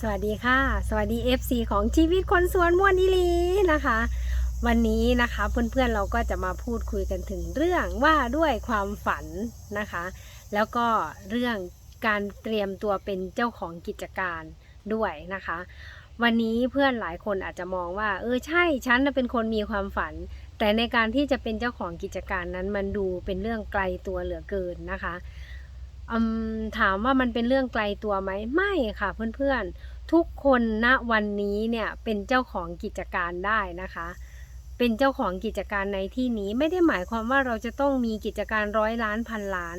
สวัสดีค่ะ สวัสดี FC ของชีวิตคนสวนมวนอีลีนะคะ วันนี้นะคะเพื่อนๆเราก็จะมาพูดคุยกันถึงเรื่องว่าด้วยความฝันนะคะ แล้วก็เรื่องการเตรียมตัวเป็นเจ้าของกิจการด้วยนะคะ วันนี้เพื่อนหลายคนอาจจะมองว่า เออใช่ฉันเป็นคนมีความฝัน แต่ในการที่จะเป็นเจ้าของกิจการนั้นมันดูเป็นเรื่องไกลตัวเหลือเกินนะคะ ถามว่ามันเป็นเรื่องไกลตัวไหมไม่ค่ะเพื่อนๆ ทุกคนณวันนี้เนี่ยเป็นเจ้าของกิจการได้นะคะ เป็นเจ้าของกิจการในที่นี้ไม่ได้หมายความว่าเราจะต้องมีกิจการร้อยล้านพันล้าน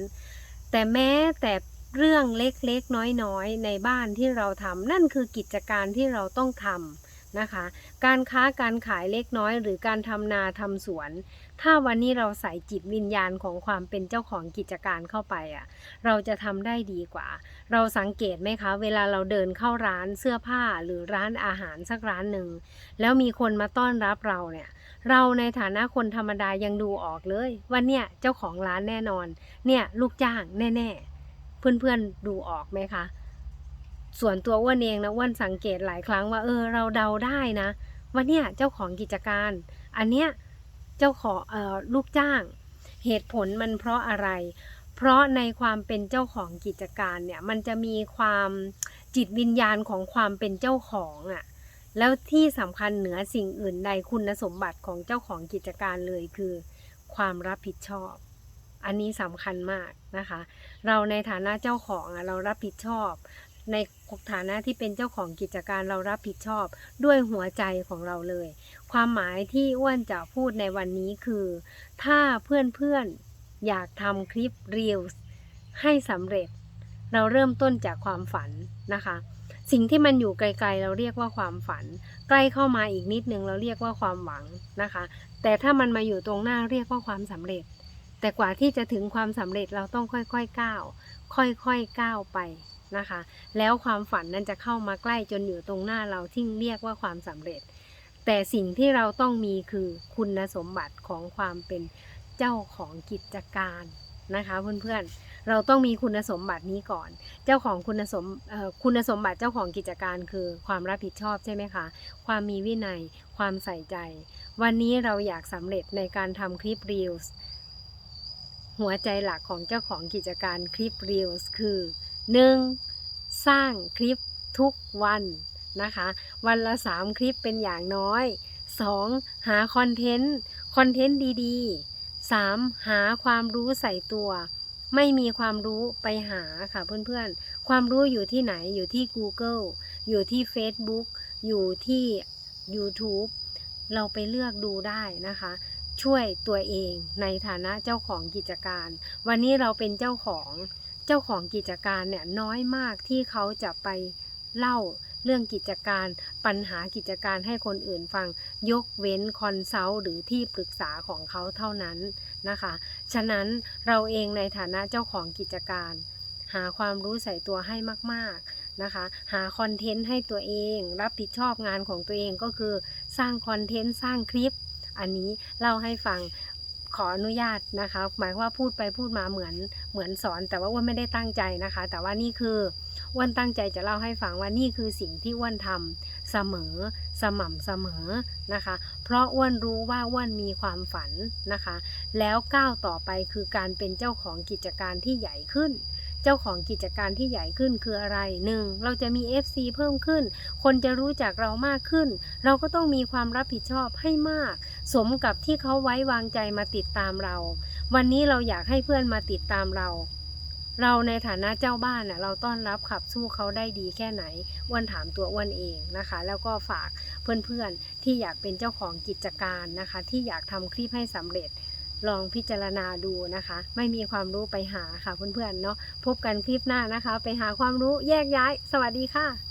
แต่แม้แต่เรื่องเล็กๆ น้อยๆ ในบ้านที่เราทำนั่นคือกิจการที่เราต้องทำ นะคะ การค้าการขายเล็กน้อย หรือการทำนาทำสวน ถ้าวันนี้เราใส่จิตวิญญาณของความเป็นเจ้าของกิจการเข้าไปอะ เราจะทำได้ดีกว่า เราสังเกตไหมคะ เวลาเราเดินเข้าร้านเสื้อผ้าหรือร้านอาหารสักร้านหนึ่ง แล้วมีคนมาต้อนรับเราเนี่ยเราในฐานะคนธรรมดายังดูออกเลยว่าเนี่ยเจ้าของร้านแน่นอน เนี่ยลูกจ้างแน่ ๆ เพื่อนๆดูออกไหมคะ ส่วนตัวอ้วนเองนะอ้วนสังเกตหลายครั้งว่าเออเราเดาได้นะว่าเนี่ยเจ้าของกิจการ อันเนี้ยเจ้าของออลูกจ้าง เหตุผลมันเพราะอะไร เพราะในความเป็นเจ้าของกิจการเนี่ยมันจะมีความจิตวิญญาณของความเป็นเจ้าของอะ่ะแล้วที่สำคัญเหนือสิ่งอื่นใดคุณสมบัติของเจ้าของกิจการเลยคือ ความรับผิดชอบ อันนี้สำคัญมากนะคะ เราในฐานะเจ้าของอะเรารับผิดชอบ ในฐานะที่เป็นเจ้าของกิจการเรารับผิดชอบด้วยหัวใจของเราเลย ความหมายที่อ้วนจะพูดในวันนี้คือ ถ้าเพื่อนๆอยากทำคลิป Reels ให้สำเร็จ เราเริ่มต้นจากความฝันนะคะ สิ่งที่มันอยู่ไกลๆ เราเรียกว่าความฝัน ใกล้เข้ามาอีกนิดนึงเราเรียกว่าความหวังนะคะ แต่ถ้ามันมาอยู่ตรงหน้าเรียกว่าความสำเร็จ แต่กว่าที่จะถึงความสำเร็จเราต้องค่อยๆก้าว ค่อยๆก้าวไปนะคะ แล้วความฝันนั้นจะเข้ามาใกล้จนอยู่ตรงหน้าเราที่เรียกว่าความสำเร็จ แต่สิ่งที่เราต้องมีคือคุณสมบัติของความเป็นเจ้าของกิจการนะคะเพื่อนๆ เราต้องมีคุณสมบัตินี้ก่อน เจ้าของคุณสมคุณสมบัติเจ้าของกิจการคือความรับผิดชอบใช่ไหมคะ ความมีวินัย ความใส่ใจ วันนี้เราอยากสำเร็จในการทำคลิป Reels หัวใจหลักของเจ้าของกิจการคลิป Reels คือ 1. สร้างคลิปทุกวันนะคะ วันละ 3 คลิปเป็นอย่างน้อย 2. หาคอนเทนต์ คอนเทนต์ดีๆ 3. หาความรู้ใส่ตัว ไม่มีความรู้ไปหาค่ะเพื่อนๆ ความรู้อยู่ที่ไหนอยู่ที่ Google อยู่ที่ Facebook อยู่ที่ YouTube เราไปเลือกดูได้นะคะ ช่วยตัวเองในฐานะเจ้าของกิจการ วันนี้เราเป็นเจ้าของเจ้าของกิจการเนี่ยน้อยมากที่เขาจะไปเล่าเรื่องกิจการปัญหากิจการให้คนอื่นฟังยกเว้นคอนซัลท์หรือที่ปรึกษาของเขาเท่านั้นนะคะ ฉะนั้นเราเองในฐานะเจ้าของกิจการ หาความรู้ใส่ตัวให้มากๆนะคะ หาคอนเทนต์ให้ตัวเอง รับผิดชอบงานของตัวเองก็คือ สร้างคอนเทนต์สร้างคลิป อันนี้เล่าให้ฟังขออนุญาตนะคะ หมายว่าพูดไปพูดมาเหมือนเหมือนสอน แต่ว่าอ้วนไม่ได้ตั้งใจนะคะ แต่ว่านี่คืออ้วนตั้งใจจะเล่าให้ฟังว่านี่คือสิ่งที่อ้วนทำเสมอสม่ำเสมอนะคะ เพราะอ้วนรู้ว่าอ้วนมีความฝันนะคะ แล้วก้าวต่อไปคือการเป็นเจ้าของกิจการที่ใหญ่ขึ้น จ้าของกิจการที่ใหญ่ขึ้นคืออะไรหนึ่งเราจะมี FC เพิ่มขึ้น คนจะรู้จักเรามากขึ้น เราก็ต้องมีความรับผิดชอบให้มาก สมกับที่เขาไว้วางใจมาติดตามเรา วันนี้เราอยากให้เพื่อนมาติดตามเรา เราในฐานะเจ้าบ้านเราต้อนรับขับสู้เขาได้ดีแค่ไหนอ้วนถามตัวอ้วนเองนะคะ แล้วก็ฝากเพื่อนๆที่อยากเป็นเจ้าของกิจการนะคะ ที่อยากทำคลิปให้สำเร็จ ลองพิจารณาดูนะคะ ไม่มีความรู้ไปหาค่ะเพื่อนๆเนาะพบกันคลิปหน้านะคะ ไปหาความรู้แยกย้าย สวัสดีค่ะ